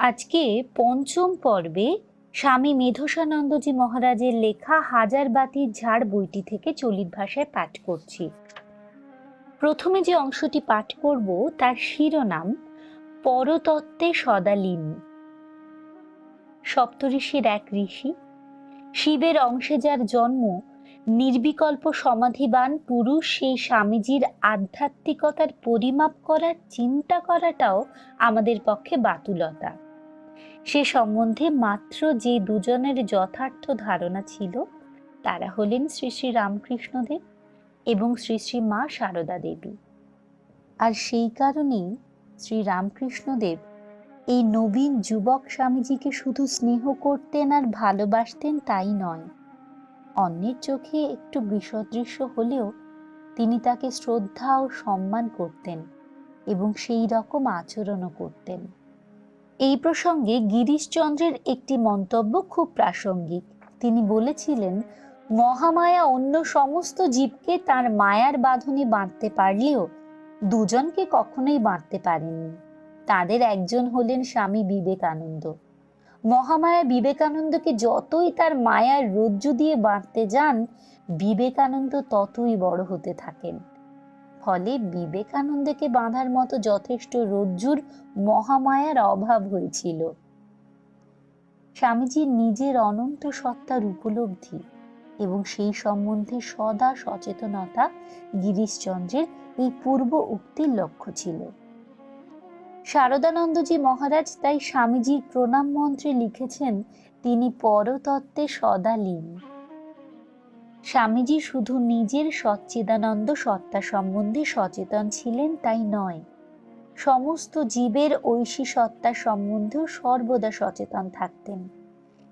আজকে পঞ্চম পর্বে স্বামী মেধসানন্দজি মহারাজের লেখা হাজার বাতির ঝাড় বইটি থেকে চলিত ভাষায় পাঠ করছি। প্রথমে যে অংশটি পাঠ করব, তার শিরোনাম পরতত্ত্বে সদালীন। সপ্তঋষির এক ঋষি, শিবের অংশে যার জন্ম নির্বিকল্প সমাধিবান পুরুষ সেই স্বামীজির আধ্যাত্মিকতার পরিমাপ করার চিন্তা করাটাও আমাদের পক্ষে বাতুলতা। সে সম্বন্ধে মাত্র যে দুজনের যথার্থ ধারণা ছিল, তারা হলেন শ্রী শ্রী রামকৃষ্ণদেব এবং শ্রী শ্রী মা সারদা দেবী। আর সেই কারণেই শ্রী রামকৃষ্ণদেব এই নবীন যুবক স্বামীজিকে শুধু স্নেহ করতেন আর ভালোবাসতেন তাই নয়, অন্যের চোখে একটু বিসদৃশ্য হলেও তিনি তাকে শ্রদ্ধা ও সম্মান করতেন এবং সেই রকম আচরণও করতেন। এই প্রসঙ্গে গিরিশচন্দ্রের একটি মন্তব্য খুব প্রাসঙ্গিক। তিনি বলেছিলেন, মহামায়া অন্য সমস্ত জীবকে তার মায়ার বাঁধনে বাঁধতে পারলেও দুজনকে কখনোই বাঁধতে পারেননি তাদের একজন হলেন স্বামী বিবেকানন্দ। মহামায়া বিবেকানন্দকে যতই তার মায়ার রজ্জু দিয়ে বাঁধতে যান, বিবেকানন্দ ততই বড় হতে থাকেন। ফলে বিবেকানন্দকে বাঁধার মতো যথেষ্ট রজ্জুর মহামায়ার অভাব হয়েছিল। স্বামীজির নিজের অনন্ত সত্তার উপলব্ধি এবং সেই সম্বন্ধে সদা সচেতনতা গিরিশচন্দ্রের এই পূর্ব উক্তির লক্ষ্য ছিল। শারদানন্দজি মহারাজ তাই স্বামীজির প্রণাম মন্ত্রে লিখেছেন, তিনি পরতত্ত্বে সদা লীন। স্বামীজি শুধু নিজের সচ্চিদানন্দ সত্তা সম্বন্ধে সচেতন ছিলেন, তাই নয়। সমস্ত জীবের ঐশী সত্তা সম্বন্ধেও সর্বদা সচেতন থাকতেন।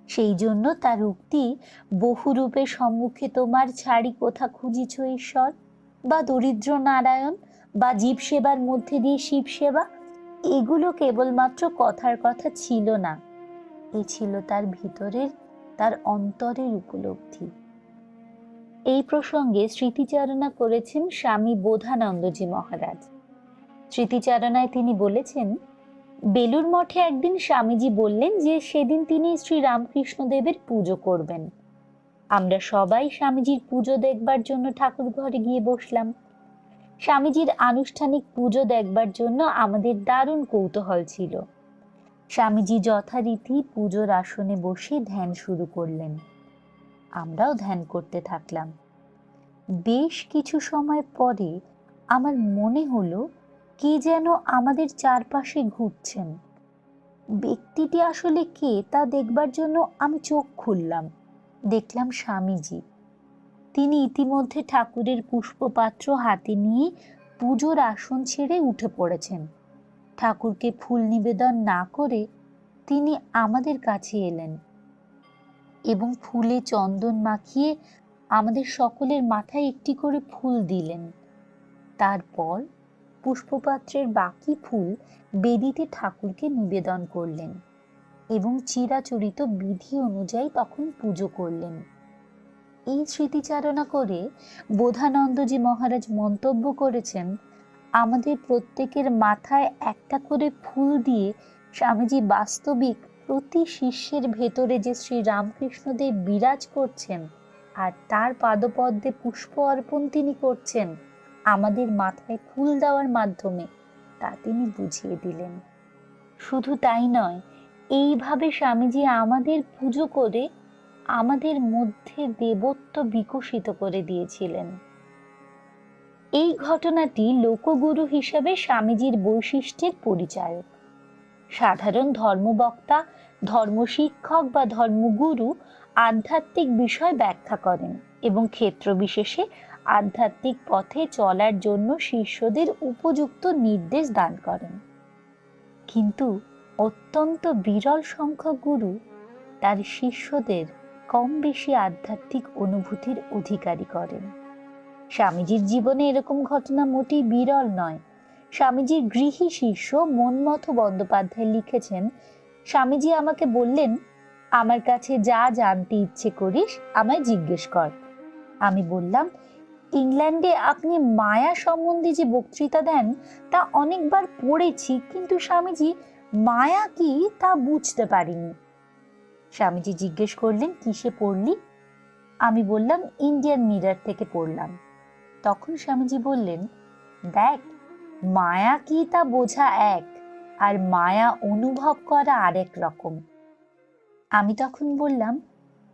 সেই জন্য তার উক্তি, বহুরূপে সম্মুখে তোমার ছাড়ি কোথা খুঁজিছ ঈশ্বর? বা দরিদ্র নারায়ণ? বা জীব সেবার মধ্যে দিয়ে শিব সেবা এগুলো কেবলমাত্র কথার কথা ছিল না। এ ছিল তার ভিতরের, তার অন্তরের উপলব্ধি। এই প্রসঙ্গে স্মৃতিচারণা করেছেন স্বামী বোধানন্দজি মহারাজ। স্মৃতিচারণায় তিনি বলেছেন, বেলুর মঠে একদিন স্বামীজি বললেন যে সেদিন তিনি শ্রী রামকৃষ্ণদেবের পুজো করবেন। আমরা সবাই স্বামীজির পুজো দেখবার জন্য ঠাকুর ঘরে গিয়ে বসলাম। স্বামীজির আনুষ্ঠানিক পুজো দেখবার জন্য আমাদের দারুণ কৌতূহল ছিল। স্বামীজি যথারীতি পুজোর আসনে বসে ধ্যান শুরু করলেন। আমরাও ধ্যান করতে থাকলাম। বেশ কিছু সময় পরে আমার মনে হলো, কে যেন আমাদের চারপাশে ঘুরছেন। ব্যক্তিটি আসলে কে তা দেখবার জন্য আমি চোখ খুললাম। দেখলাম স্বামীজি। তিনি ইতিমধ্যে ঠাকুরের পুষ্পপাত্র হাতে নিয়ে পুজোর আসন ছেড়ে উঠে পড়েছেন। ঠাকুরকে ফুল নিবেদন না করে তিনি আমাদের কাছে এলেন। এবং ফুলে চন্দন মাখিয়ে আমাদের সকলের মাথায় একটি করে ফুল দিলেন। তারপর পুষ্পপাত্রের বাকি ফুল বেদিতে ঠাকুরকে নিবেদন করলেন এবং চিরাচরিত বিধি অনুযায়ী তখন পুজো করলেন। এই স্মৃতিচারণা করে বোধানন্দজি মহারাজ মন্তব্য করেছেন, আমাদের প্রত্যেকের মাথায় একটা করে ফুল দিয়ে স্বামীজি বাস্তবিক প্রতি শিষ্যের ভেতরে যে শ্রী রামকৃষ্ণদেব বিরাজ করছেন আর তার পাদপদ্মে পুষ্প অর্পণ তিনি করছেন, আমাদের মাথায় ফুল দেওয়ার মাধ্যমে, তা তিনি বুঝিয়ে দিলেন। শুধু তাই নয়, এইভাবে স্বামীজি আমাদের পুজো করে আমাদের মধ্যে দেবত্ব বিকশিত করে দিয়েছিলেন। এই ঘটনাটি লোকগুরু হিসেবে স্বামীজির বৈশিষ্ট্যের পরিচায়ক। সাধারণ ধর্মবক্তা, ধর্মশিক্ষক বা ধর্মগুরু আধ্যাত্মিক বিষয় ব্যাখ্যা করেন এবং ক্ষেত্র বিশেষে আধ্যাত্মিক পথে চলার জন্য শিষ্যদের উপযুক্ত নির্দেশ দান করেন। কিন্তু অত্যন্ত বিরল সংখ্যক গুরু তার শিষ্যদের কম বেশি আধ্যাত্মিক অনুভূতির অধিকারী করেন। স্বামীজির জীবনে এরকম ঘটনা মোটেই বিরল নয়। স্বামীজির গৃহী শিষ্য মনমথ বন্দ্যোপাধ্যায় লিখেছেন, স্বামীজি আমাকে বললেন, আমার কাছে যা জানতে ইচ্ছে করিস আমায় জিজ্ঞেস কর। আমি বললাম, ইংল্যান্ডে আপনি মায়া সম্বন্ধে যে বক্তৃতা দেন, তা অনেকবার পড়েছি, কিন্তু স্বামীজি, মায়া কি তা বুঝতে পারিনি। স্বামীজি জিজ্ঞেস করলেন, কিসে পড়লি? আমি বললাম, ইন্ডিয়ান মিরার থেকে পড়লাম। তখন স্বামীজি বললেন, দেখ মায়া কি তা বোঝা এক, আর মায়া অনুভব করা আরেক রকম। আমি তখন বললাম,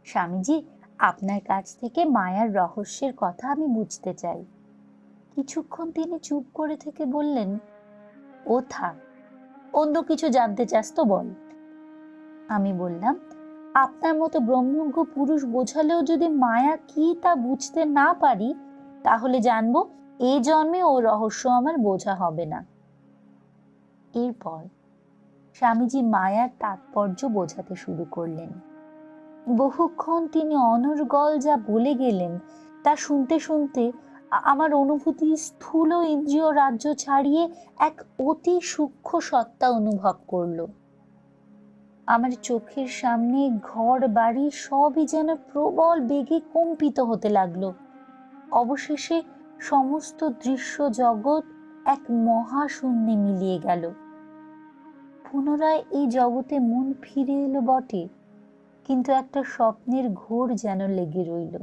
স্বামীজি, আপনার কাছ থেকে মায়ার রহস্যের কথা আমি বুঝতে চাই। কিছুক্ষণ তিনি চুপ করে থেকে বললেন, ও থাক, অন্য কিছু জানতে চাস তো বল। আমি বললাম, আপনার মতো ব্রহ্মজ্ঞ পুরুষ বোঝালেও যদি মায়া কি তা বুঝতে না পারি, তাহলে জানব এ জন্মে ও রহস্য আমার বোঝা হবে না। এরপর স্বামীজি মায়ার তাৎপর্য বোঝাতে শুরু করলেন। বহুক্ষণ তিনি অনর্গল যা বলে গেলেন, তা শুনতে শুনতে আমার অনুভূতি স্থূল ইন্দ্রিয় রাজ্য ছাড়িয়ে এক অতি সূক্ষ্ম সত্তা অনুভব করল। আমার চোখের সামনে ঘর, বাড়ি সবই যেন প্রবল বেগে কম্পিত হতে লাগল। অবশেষে সমস্ত দৃশ্য জগৎ এক মহাশূন্যে মিলিয়ে গেল। পুনরায় এই জগতে মন ফিরে এলো বটে, কিন্তু একটা স্বপ্নের ঘোর যেন লেগে রইল।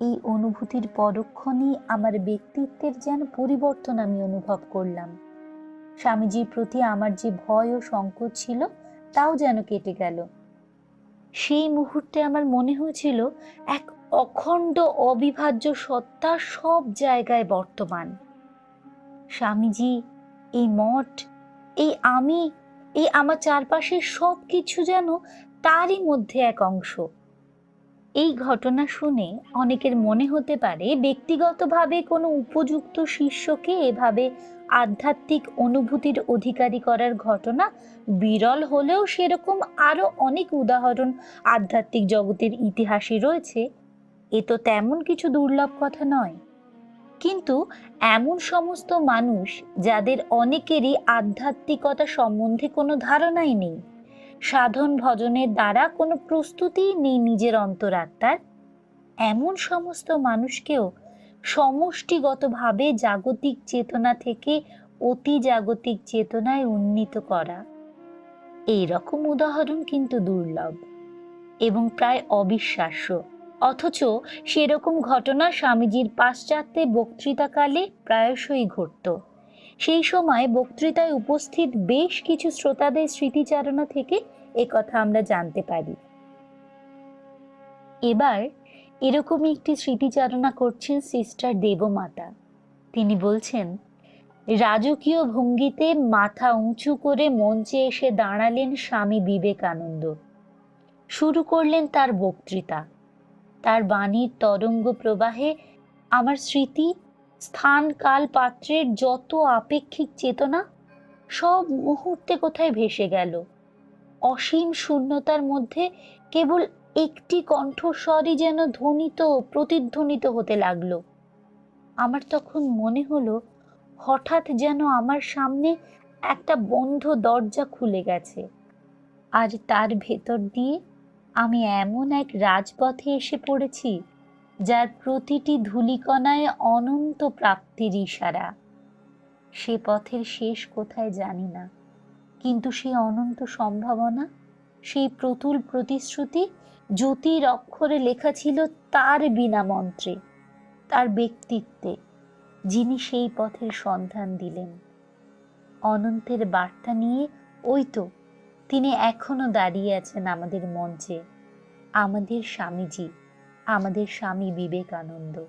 এই অনুভূতির পরক্ষণেই আমার ব্যক্তিত্বের যেন পরিবর্তন আমি অনুভব করলাম। স্বামীজির প্রতি আমার যে ভয় ও সংকোচ ছিল, তাও যেন কেটে গেল। সেই মুহূর্তে আমার মনে হয়েছিল, এক অখণ্ড অবিভাজ্য সত্তা সব জায়গায় বর্তমান। স্বামীজি, এই মঠ, এই আমি, এই আমার চারপাশের সব কিছু যেন তারই মধ্যে এক অংশ। এই ঘটনা শুনে অনেকের মনে হতে পারে ব্যক্তিগতভাবে কোনো উপযুক্ত শিষ্যকে এভাবে আধ্যাত্মিক অনুভূতির অধিকারী করার ঘটনা বিরল হলেও সেরকম আরও অনেক উদাহরণ আধ্যাত্মিক জগতের ইতিহাসে রয়েছে। এ তো তেমন কিছু দুর্লভ কথা নয়। কিন্তু এমন সমস্ত মানুষ যাদের অনেকেরই আধ্যাত্মিকতা সম্বন্ধে কোনো ধারণাই নেই, সাধন ভজনের দ্বারা কোনো প্রস্তুতিই নেই নিজের অন্তরাত্মার, এমন সমস্ত মানুষকেও সমষ্টিগতভাবে জাগতিক চেতনা থেকে অতি জাগতিক চেতনায় উন্নীত করা। এই রকম উদাহরণ কিন্তু দুর্লভ এবং প্রায় অবিশ্বাস্য। অথচ সেরকম ঘটনা স্বামীজির পাশ্চাত্যে বক্তৃতাকালে প্রায়শই ঘটত। সেই সময় বক্তৃতায় উপস্থিত বেশ কিছু শ্রোতাদের স্মৃতিচারণা থেকে কথা আমরা জানতে পারি। এবার এরকমই একটি স্মৃতিচারণা করছেন সিস্টার দেবমাতা। তিনি বলছেন, রাজকীয় ভঙ্গিতে মাথা উঁচু করে মঞ্চে এসে দাঁড়ালেন স্বামী বিবেকানন্দ। শুরু করলেন তার বক্তৃতা। তার বাণীর তরঙ্গ প্রবাহে আমার স্মৃতি, স্থান, কাল, পাত্রের যত আপেক্ষিক চেতনা, সব মুহূর্তে কোথায় ভেসে গেল? অসীম শূন্যতার মধ্যে কেবল একটি কণ্ঠস্বরই যেন ধ্বনিত, প্রতিধ্বনিত হতে লাগল। আমার তখন মনে হলো, হঠাৎ যেন আমার সামনে একটা বন্ধ দরজা খুলে গেছে। আর তার ভেতর দিয়ে আমি এমন এক রাজপথে এসে পড়েছি, যার প্রতিটি ধূলিকণায় অনন্ত প্রাপ্তির ইশারা। সে পথের শেষ কোথায় জানি না, কিন্তু সেই অনন্ত সম্ভাবনা, সেই প্রতুল প্রতিশ্রুতি জ্যোতির অক্ষরে লেখা ছিল তার বিনা মন্ত্রে, তার ব্যক্তিত্বে, যিনি সেই পথের সন্ধান দিলেন। অনন্তের বার্তা নিয়ে ওই তো তিনি এখনও দাঁড়িয়ে আছেন আমাদের মঞ্চে। আমাদের স্বামীজি আমাদের স্বামী বিবেকানন্দ।